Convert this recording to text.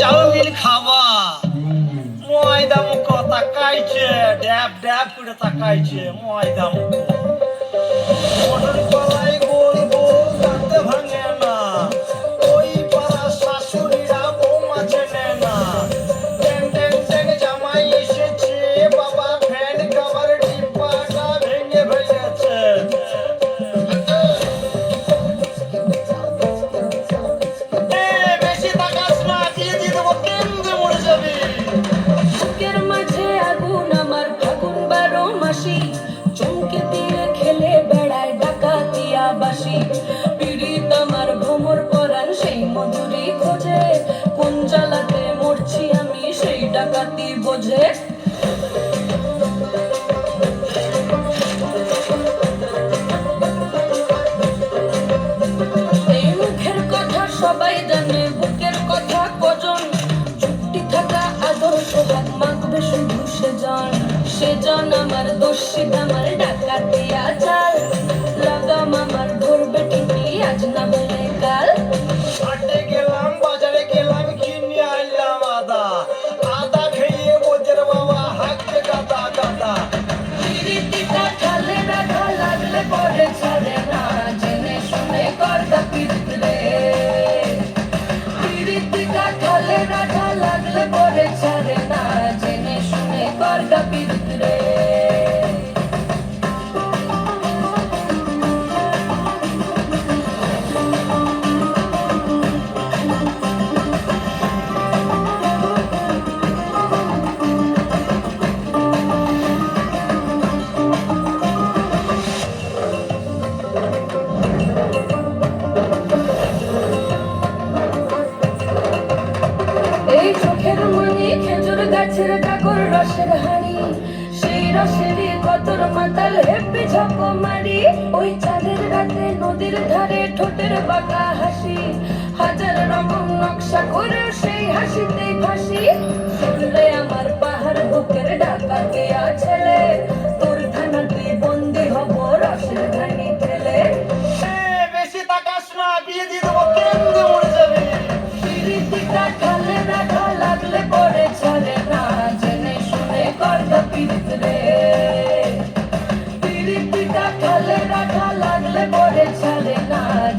Chowmein খাওয়া। ময়দা মুখ তাকাইছে ড্যাব ড্যাব করে তাকাইছে ময়দা মুখ। ডাকাতি বোঝে। সবাই জানে বুকের কথা কজন? আদর্শ সে জন আমার দোষী আমার ডাকাতি। 에이 좋게는 뭐니 계절은 갈채를 갖고 러시를 하니 রসেরি কতর মাতাল হেপে ঝাঁকো মারি। ওই চাঁদের রাতে নদীর ধারে ঠোঁটের বাঁকা I'm telling lies.